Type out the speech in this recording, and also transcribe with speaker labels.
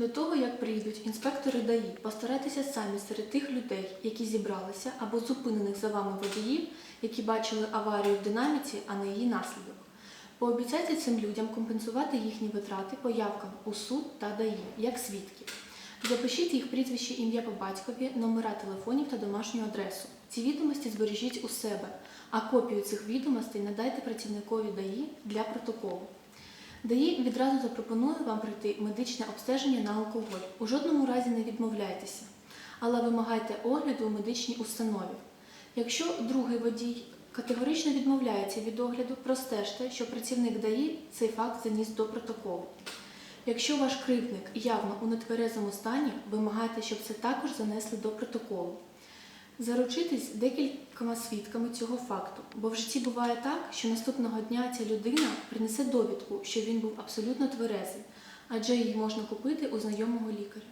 Speaker 1: До того, як прийдуть інспектори ДАІ, постарайтеся самі серед тих людей, які зібралися, або зупинених за вами водіїв, які бачили аварію в динаміці, а не її наслідок. Пообіцяйте цим людям компенсувати їхні витрати появкам у суд та ДАІ, як свідків. Запишіть їх прізвище, ім'я по батькові, номера телефонів та домашню адресу. Ці відомості збережіть у себе, а копію цих відомостей надайте працівникові ДАІ для протоколу. ДАІ відразу запропонує вам пройти медичне обстеження на алкоголь. У жодному разі не відмовляйтеся, але вимагайте огляду у медичній установі. Якщо другий водій категорично відмовляється від огляду, простежте, що працівник ДАІ цей факт заніс до протоколу. Якщо ваш кривдник явно у нетверезому стані, вимагайте, щоб це також занесли до протоколу. Заручитись декількома свідками цього факту, бо в житті буває так, що наступного дня ця людина принесе довідку, що він був абсолютно тверезий, адже її можна купити у знайомого лікаря.